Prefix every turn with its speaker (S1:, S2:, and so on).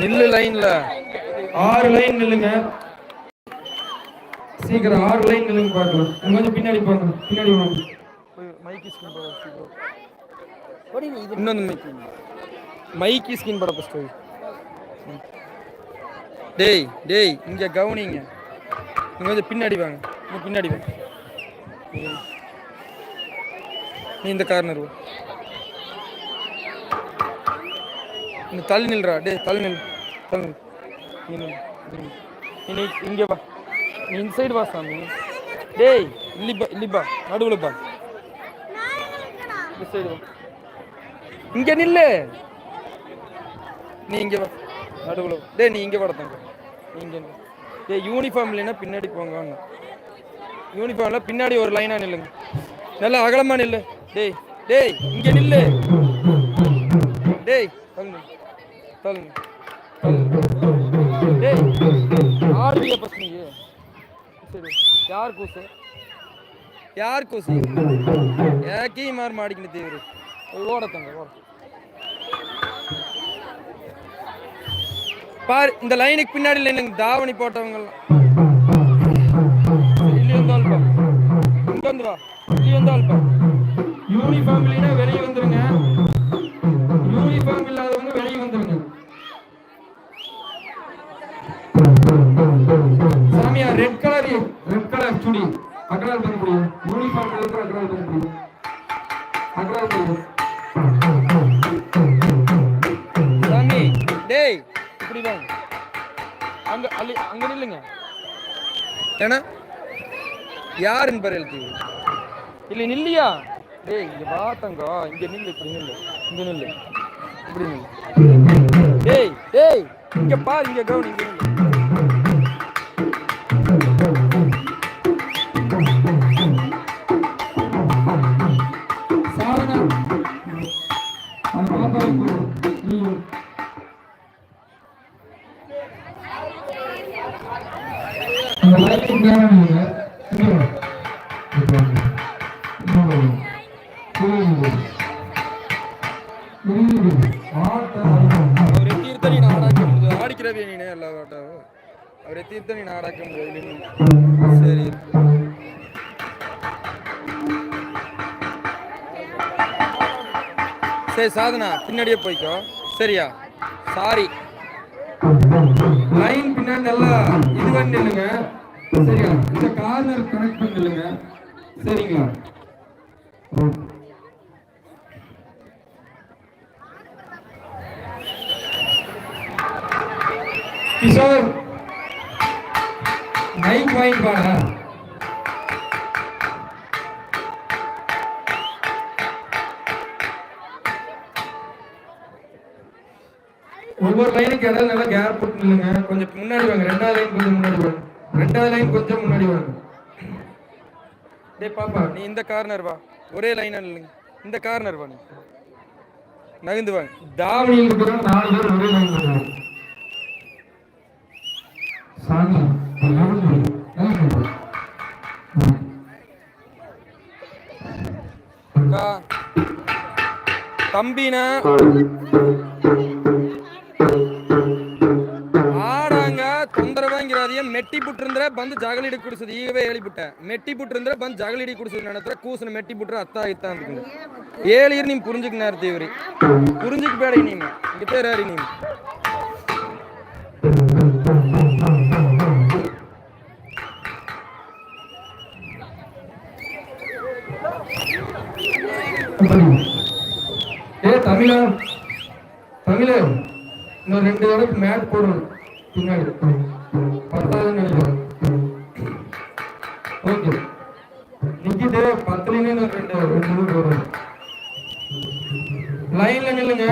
S1: நில்லு லைன்ல
S2: ஆறு லைன் நில்லுங்க. சீக்கிரம் ஆறு லைன் நில்லுங்க பார்க்கலாம். நீங்க கொஞ்சம் பின்னாடி போங்க பின்னாடி வாங்க.
S1: ஸ்கின் பட இன்னொன்று மைக்கு மைக்கு ஸ்கின் பட ஃபஸ்ட்டு டேய் டேய் இங்க கவனிங்க. நீங்க கொஞ்சம் பின்னாடி வாங்க. நீங்க பின்னாடி வாங்க. நீ இந்த கார்னர் வா. இந்த தள்ளி நில்றா. டே தள்ளி நில். தள்ளி நில். நீ இங்கே வா. நீ இந்த சைடு வா சாமி. டேய் இல்லிப்பா இல்லிப்பா நடுவில் பா. இந்த சைடு வா. இங்கே நில்லு. நீ இங்கே வா. நடுவில் டேய் நீ இங்கே வாடா நீ இங்கே டேய் யூனிஃபார்ம் இல்லைன்னா பின்னாடி போங்க யூனிஃபார்ம்ல பின்னாடி ஒரு லைனாக நில்லுங்க. நல்லா அகலமாக நில்லு. டேய் டேய் இங்கே நில்லு. பாரு இந்த லைனுக்கு பின்னாடி லைனுக்கு தாவணி போட்டவங்க இல்லி வந்து ஆள்பா
S2: யூனிஃபார்ம் வெளியே வந்துருங்க. யூனிஃபார்ம் இல்லாதவங்க வெளியே வந்துருங்க சாமியா red colour red colour chudi. அக்கறால் பண்ண முடியும். யூனிஃபார்ம் இல்லாத அக்கறால் பண்ண முடியும். அக்கறால் பண்ண
S1: சாமி டேய் இப்படி வாங்க. அங்க அல்லி அங்க நில்லுங்க. ஏன்னா யார் என்பர் எழுத்து இல்லை நில்லியா? டேய் இங்க பாத்தங்க இங்கே நில்லு இப்படி நில்லு. இங்கே நில்லு. இப்படி டேய் டேய் இங்க பாரு இங்க கவனி
S2: Thank you.
S1: அவரை தீர்த்த நீ நாடாக்க முடியாது ஆடிக்கிறவே நீனே எல்லா ஆட்டாவும் அவரை தீர்த்த நீ நாடாக்க முடியாது சரி. சரி சாதனா பின்னாடியே போய்க்கோ. சரியா? சாரி
S2: லைன் பின்னாடி நல்லா இது பண்ணி நில்லுங்க. சரியா? இந்த கார்னர் கனெக்ட் பண்ணி நில்லுங்க. சரிங்களா? கிஷோர் மைக் வாங்கி பாடா ஒவ்வொரு லைனுக்கு இடையில நல்லா கேப் போட்டு நில்லுங்க. கொஞ்சம் முன்னாடி வாங்க. ரெண்டாவது லைன் கொஞ்சம் முன்னாடி வாங்க. ரெண்டாவது லைன் கொஞ்சம் முன்னாடி வாங்க.
S1: டேய் பாப்பா நீ இந்த கார்னர் வா. ஒரே லைனா நில்லுங்க. இந்த கார்னர் வா நீ. நகர்ந்து வாங்க.
S2: தாவணியில் நாலு பேர் ஒரே லைன் சாமி
S1: ஆடாங்க தொந்தரவாங்கிறாதிய மெட்டி புட்டிருந்த பந்து ஜகலிடி குடிசது ஈகவே ஏழிபுட்ட மெட்டி புட்டிருந்த பந்து ஜகலிடி குடிசது நினைத்துல கூசன மெட்டி புட்டுற அத்தா இத்தா இருக்குங்க. ஏழியர் நீ புரிஞ்சுக்கு நேர தேவரி புரிஞ்சுக்கு பேடை நீ. இங்க பேராரி
S2: ஏ தமிழா? தமிழே இன்னும் ரெண்டு தடவை மேட் போடணும் பின்னாடி. பத்தாவது நினைக்கிறேன். ஓகே. நிக்கிட்டு பத்துலேயே ரெண்டு ரெண்டு போடணும் லைன்ல நில்லுங்க.